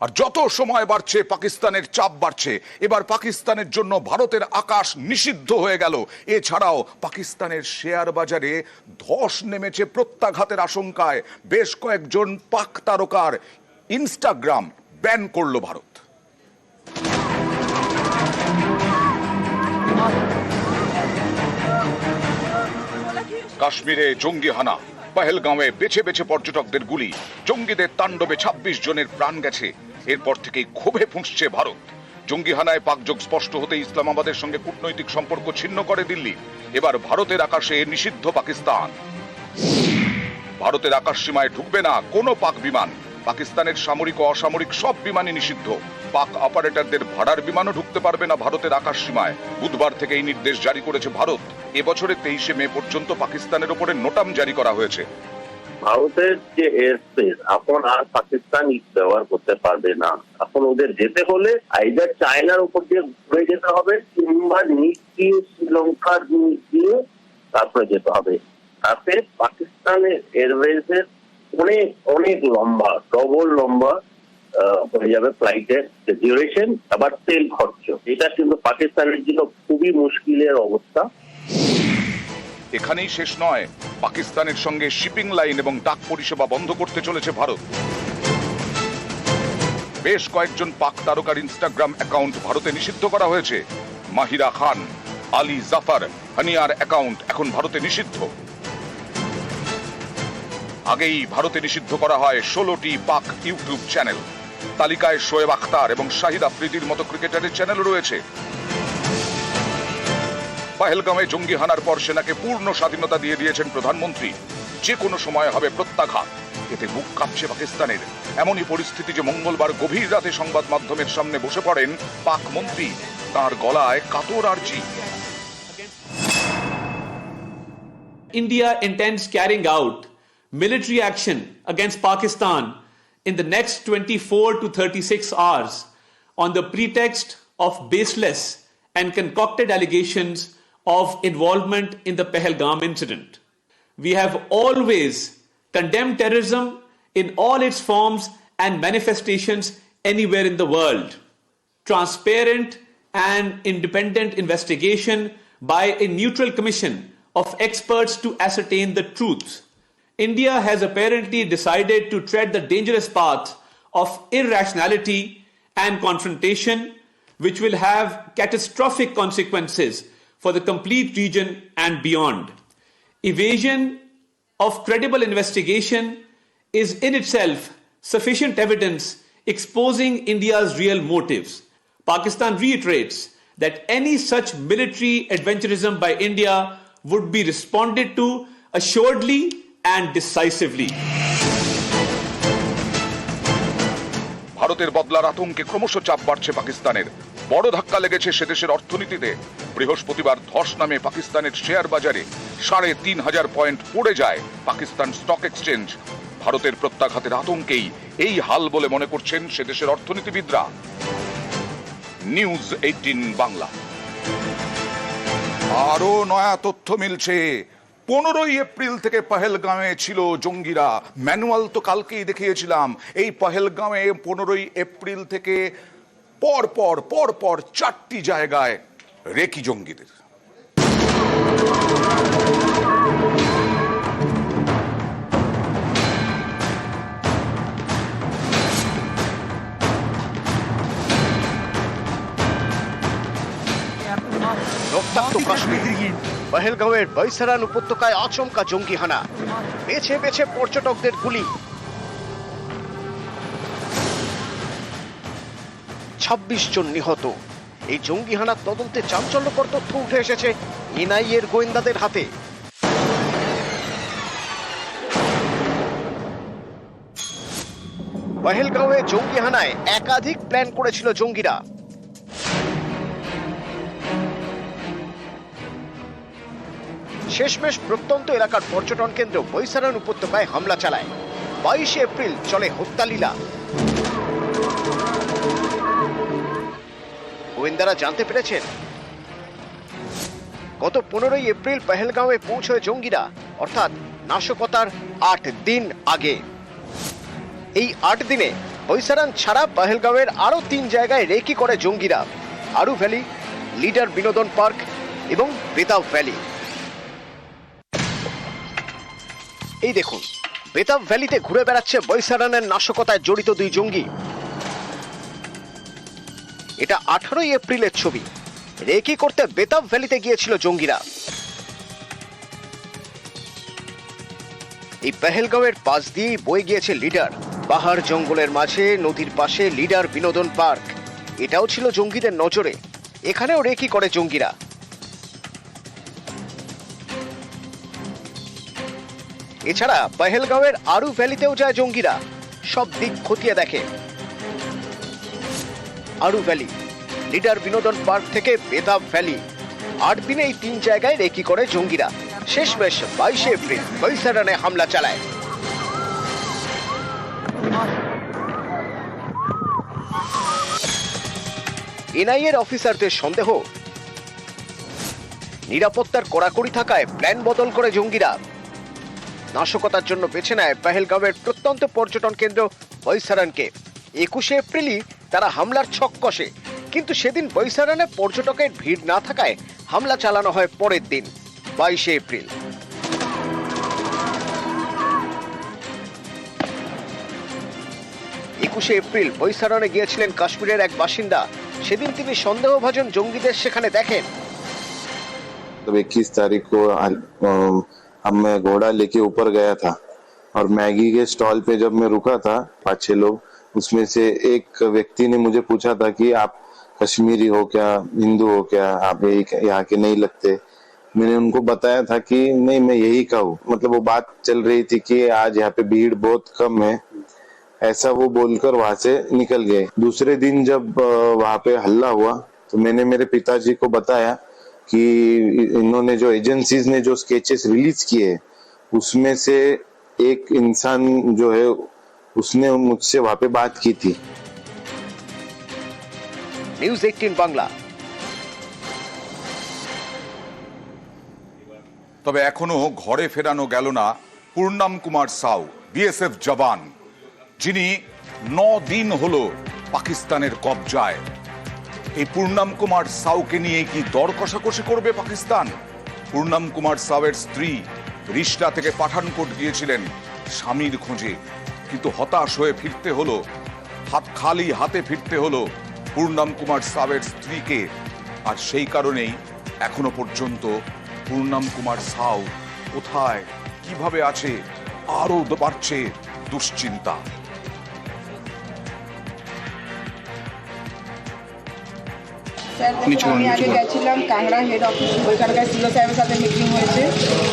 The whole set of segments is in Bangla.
আর যত সময় বাড়ছে, পাকিস্তানের চাপ বাড়ছে। এবার পাকিস্তানের জন্য ভারতের আকাশ নিষিদ্ধ হয়ে গেল। এছাড়াও পাকিস্তানের শেয়ার বাজারে ধস নেমেছে প্রত্যাঘাতের আশঙ্কায়। বেশ কয়েকজন পাক তারকার ইনস্টাগ্রাম ব্যান করল ভারত। কাশ্মীরে জঙ্গি হানা, পহেলগাঁওয়ে বেছে বেছে পর্যটকদের গুলি। জঙ্গিদের তাণ্ডবে ২৬ জনের প্রাণ গেছে। এরপর থেকেই ক্ষোভে ফুঁসছে ভারত। জঙ্গি হানায় পাকযোগ স্পষ্ট হতে ইসলামাবাদের সঙ্গে কূটনৈতিক সম্পর্ক ছিন্ন করে দিল্লি। এবার ভারতের আকাশে নিষিদ্ধ পাকিস্তান। ভারতের আকাশ সীমায় ঢুকবে না কোনো পাক বিমান। পাকিস্তানের সামরিক ও অসামরিক সব বিমানই নিষিদ্ধ। পাক অপারেটরদের ভাড়ার বিমানও ঢুকতে পারবে না ভারতের আকাশ সীমায়। বুধবার থেকে এই নির্দেশ জারি করেছে ভারত। এবছরের তেইশে মে পর্যন্ত পাকিস্তানের ওপরে নোটাম জারি করা হয়েছে। ভারতের যে এয়ার স্পেস এখন আর পাকিস্তান ব্যবহার করতে পারবে না। এখন ওদের যেতে হলে আইদার চায়নার উপর দিয়ে ঘুরে যেতে হবে কিংবা নিচ দিয়ে শ্রীলঙ্কার নিচ দিয়ে তারপরে যেতে হবে। তাতে পাকিস্তানের এয়ারওয়েজ এর অনেক অনেক লম্বা ডবল লম্বা হয়ে যাবে ফ্লাইটের ডিউরেশন আবার তেল খরচ। এটা কিন্তু পাকিস্তানের জন্য খুবই মুশকিলের অবস্থা। এখানেই শেষ নয়। পাকিস্তানের সঙ্গে শিপিং লাইন এবং ডাক পরিষেবা বন্ধ করতে চলেছে ভারত। বেশ কয়েকজন পাক তারকার ইনস্টাগ্রাম অ্যাকাউন্ট ভারতে নিষিদ্ধ করা হয়েছে। মাহিরা খান, আলী জাফার, হানিয়ার অ্যাকাউন্ট এখন ভারতে নিষিদ্ধ। আগেই ভারতে নিষিদ্ধ করা হয় ষোলোটি পাক ইউটিউব চ্যানেল। তালিকায় শোয়েব আখতার এবং শাহিদ আফ্রিদির মতো ক্রিকেটারের চ্যানেল রয়েছে। পাহেলগামে জঙ্গি হানার পর সেনাকে পূর্ণ স্বাধীনতা দিয়ে দিয়েছেন প্রধানমন্ত্রী। যে কোনো সময় হবে প্রত্যাঘাত। এতে বুক কাঁপছে পাকিস্তানের। এমনই পরিস্থিতি যে মঙ্গলবার গভীর রাতে সংবাদ মাধ্যমের সামনে বসে পড়েন পাক মন্ত্রী। তার গলায় কাতর আর্জি। India intends carrying out military action against Pakistan in the next 24 to 36 hours on the pretext of baseless and concocted allegations of involvement in the Pahalgam incident. We have always condemned terrorism in all its forms and manifestations anywhere in the world. Transparent and independent investigation by a neutral commission of experts to ascertain the truth. India has apparently decided to tread the dangerous path of irrationality and confrontation, which will have catastrophic consequences for the complete region and beyond. Evasion of credible investigation is in itself sufficient evidence exposing India's real motives. Pakistan reiterates that any such military adventurism by India would be responded to assuredly and decisively. ভারতের বদলার আতঙ্কে ক্রমশ চাপ বাড়ছে পাকিস্তানের বড় ধাক্কা লেগেছে সে দেশের অর্থনীতিতে। বৃহস্পতিবার ধস নামে পাকিস্তানের শেয়ার বাজারে সাড়ে তিন হাজার পয়েন্ট পড়ে যায় পাকিস্তান স্টক এক্সচেঞ্জ। ভারতের প্রত্যাঘাতের আতঙ্কেই এই হাল বলে মনে করছেন সে দেশের অর্থনীতিবিদরা। News eighteen Bangla. আরও নয়া তথ্য মিলছে। পনেরোই এপ্রিল থেকে পহেলগাঁওয়ে ছিল জঙ্গিরা। ম্যানুয়াল তো কালকেই দেখিয়েছিলাম। এই পহেলগাঁওয়ে পনেরোই এপ্রিল থেকে পর পর পর পর চারটি জায়গায় রেকি জঙ্গিদের। রক্তাক্ত কাশ্মীর পহেলগাঁওয়ের বৈসারান উপত্যকায় আচমকা জঙ্গি হানা বেছে বেছে পর্যটকদের গুলি। ছাব্বিশ জন নিহত। এই জঙ্গি হানার তদন্তে চাঞ্চল্যকর তথ্য উঠে এসেছে এনআইএর গোয়েন্দাদের হাতে। পহেলগাঁওয়ে জঙ্গি হানায় একাধিক প্ল্যান করেছিল জঙ্গিরা। শেষমেশ প্রত্যন্ত এলাকার পর্যটন কেন্দ্র বৈসারান উপত্যকায় হামলা চালায়। বাইশে এপ্রিল চলে হত্যালীলা গোয়েন্দারা জানতে পেরেছেন। গত পনেরোই এপ্রিল পেহেলগাঁওয়ে পৌঁছয় জঙ্গিরা, অর্থাৎ নাশকতার আট দিন আগে। এই আট দিনে বৈসারান ছাড়া পাহেলগাঁওয়ের আরও তিন জায়গায় রেকি করে জঙ্গিরা, আরু ভ্যালি, লিডার বিনোদন পার্ক এবং বেতাব ভ্যালি। এই দেখুন, বেতাব ভ্যালিতে ঘুরে বেড়াচ্ছে বৈসারানের নাশকতায় জড়িত দুই জঙ্গি। এটা আঠারোই এপ্রিলের ছবি। রেকি করতে বেতাব ভ্যালিতে গিয়েছিল জঙ্গিরা। এই পেহেলগাঁওয়ের পাশ দিয়েই বয়ে গিয়েছে লিডার। পাহাড় জঙ্গলের মাঝে, নদীর পাশে লিডার বিনোদন পার্ক। এটাও ছিল জঙ্গিদের নজরে। এখানেও রেকি করে জঙ্গিরা। এছাড়া পেহেলগাঁওয়ের আরু ভ্যালিতেও যায় জঙ্গিরা। সব দিক খতিয়ে দেখে। আরু ভ্যালি। লিডার বিনোদন পার্ক থেকে বেতাব ভ্যালি। আট দিনে এই তিন জায়গায় রেকি করে জঙ্গিরা। শেষমেশ বাইশে এপ্রিল বৈসারানে হামলা চালায়। এনআইএর অফিসারদের সন্দেহ। নিরাপত্তার কড়াকড়ি থাকায় প্ল্যান বদল করে জঙ্গিরা। নাশকতার জন্য বেছে নেয় পেহেলগাঁওয়ের প্রত্যন্ত পর্যটন কেন্দ্র বৈসারানকে একুশে এপ্রিলই তারা হামলার ছক কষে কিন্তু সেদিন বৈসারানে পর্যটকের ভিড় না থাকায় হামলা চালানো হয় পরের দিন বাইশে এপ্রিল একুশে এপ্রিল বৈসারণে গিয়েছিলেন কাশ্মীরের এক বাসিন্দা সেদিন তিনি সন্দেহভাজন জঙ্গিদের সেখানে দেখেন तब इक्कीस तारीख को अम, हम मैं घोड़ा लेके ऊपर गया था और मैगी के स्टॉल पे जब मैं रुका था पाँच छह लोग उसमें से एक व्यक्ति ने मुझे पूछा था कि आप कश्मीरी हो क्या, हिंदू हो क्या, आप यही यहाँ के नहीं लगते। मैंने उनको बताया था कि नहीं, मैं यही का हूँ मतलब वो बात चल रही थी कि आज यहाँ पे भीड़ बहुत कम है। ऐसा वो बोलकर वहाँ से निकल गए। दूसरे दिन जब वहाँ पे हल्ला हुआ तो मैंने मेरे पिताजी को बताया कि इन्होंने जो एजेंसीज ने जो स्केचेस रिलीज़ किए, उसमें से एक इंसान जो है उसने मुझसे वहां पे बात की थी নিউজ এইটিন বাংলা তবে এখনো ঘরে ফেরানো গেল না পূর্ণাম কুমার সাউ বিএসএফ জওয়ান যিনি ন দিন হলো পাকিস্তানের কবজায় এই পূর্ণাম কুমার সাউকে নিয়ে কি দর কষাকষি করবে পাকিস্তান পূর্ণাম কুমার সাউয়ের স্ত্রী রিষ্টা থেকে পাঠানকোট গিয়েছিলেন স্বামীর খোঁজে কিন্তু হতাশ হয়ে ফিরতে হলো। হাত খালি হাতে ফিরতে হলো পূর্ণাম কুমার সাবের স্ত্রীকে। আর সেই কারণেই এখনও পর্যন্ত পূর্ণাম কুমার সাউ কোথায়, কীভাবে আছে, আরও বাড়ছে দুশ্চিন্তা। স্যার দেখুন আমি আগে গেছিলাম কাংড়া হেড অফিস ওইখানকার সিও সাহেবের সাথে মিটিং হয়েছে।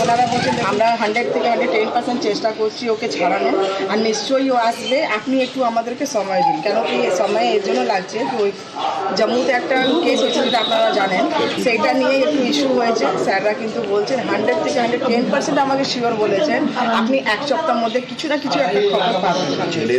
ওনারা বলছেন আমরা হান্ড্রেড থেকে হান্ড্রেড টেন পার্সেন্ট চেষ্টা করছি ওকে ছাড়ানো আর নিশ্চয়ই ও আসবে। আপনি একটু আমাদেরকে সময় দিন। কেন কি এই সময় এর জন্য লাগছে যে ওই জম্মুতে একটা কেস হয়েছে যেটা আপনারা জানেন। সেইটা নিয়ে একটু ইস্যু হয়েছে। স্যাররা কিন্তু বলছেন হান্ড্রেড থেকে হান্ড্রেড টেন পার্সেন্ট আমাকে শিওর বলেছেন। আপনি এক সপ্তাহের মধ্যে কিছু না কিছু একটা খবর পাবেন। ছেলে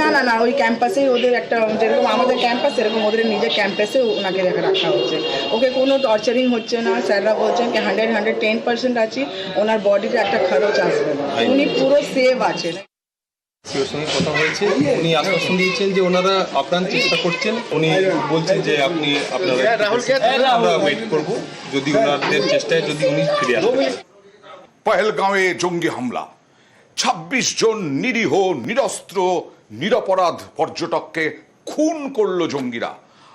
না না না ওই ক্যাম্পাসেই ওদের একটা যেরকম আমাদের ক্যাম্পাস সেরকম ওদের নিজের ক্যাম্পাসে ওনাকে রেখে রাখা হচ্ছে। ওকে কোনো টর্চারিং হচ্ছে না স্যাররা বলছেন কি হান্ড্রেড হান্ড্রেড টেন পার্সেন্ট আছি ওনার বডিতে একটা খরচ আসবে না। উনি পুরো সেভ সিওর সঙ্গে কথা হয়েছে। উনি আশ্বাসন দিয়েছেন যে ওনারা আপ্রাণ চেষ্টা করছেন। উনি বলছেন যে আপনি আপনারা আমরা ওয়েট করব। যদি ওনাদের চেষ্টায় যদি উনি ফিরে পহেলগাঁওয়ে জঙ্গি হামলা। ২৬ জন নিরীহ নিরস্ত্র নিরপরাধ পর্যটককে খুন করল জঙ্গিরা।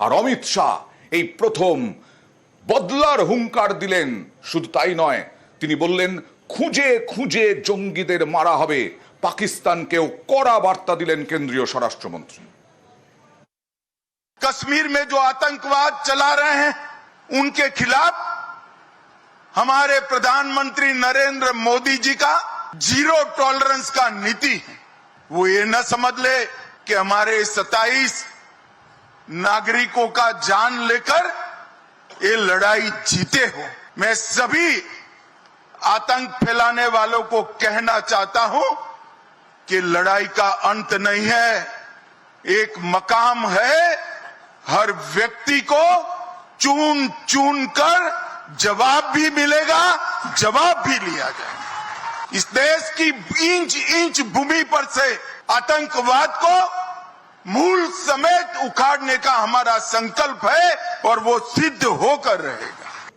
আর অমিত শাহ এই প্রথম বদলার হুঙ্কার দিলেন শুধু তাই নয় তিনি বললেন খুঁজে খুঁজে জঙ্গিদের মারা হবে পাকিস্তানকেও কড়া বার্তা দিলেন কেন্দ্রীয় স্বরাষ্ট্রমন্ত্রী कश्मीर में जो आतंकवाद चला रहे हैं उनके खिलाफ हमारे प्रधानमंत्री नरेंद्र मोदी जी का जीरो टॉलरेंस का नीति है वो ये न समझ ले कि हमारे 27 नागरिकों का जान लेकर ये लड़ाई जीते हो। मैं सभी आतंक फैलाने वालों को कहना चाहता हूँ कि लड़ाई का अंत नहीं है। एक मकाम है, हर व्यक्ति को चून चून कर जवाब भी मिलेगा, जवाब भी लिया जाएगा। इस देश की इंच इंच भूमि पर से आतंकवाद को मूल समेत उखाड़ने का हमारा संकल्प है और वो सिद्ध होकर रहेगा।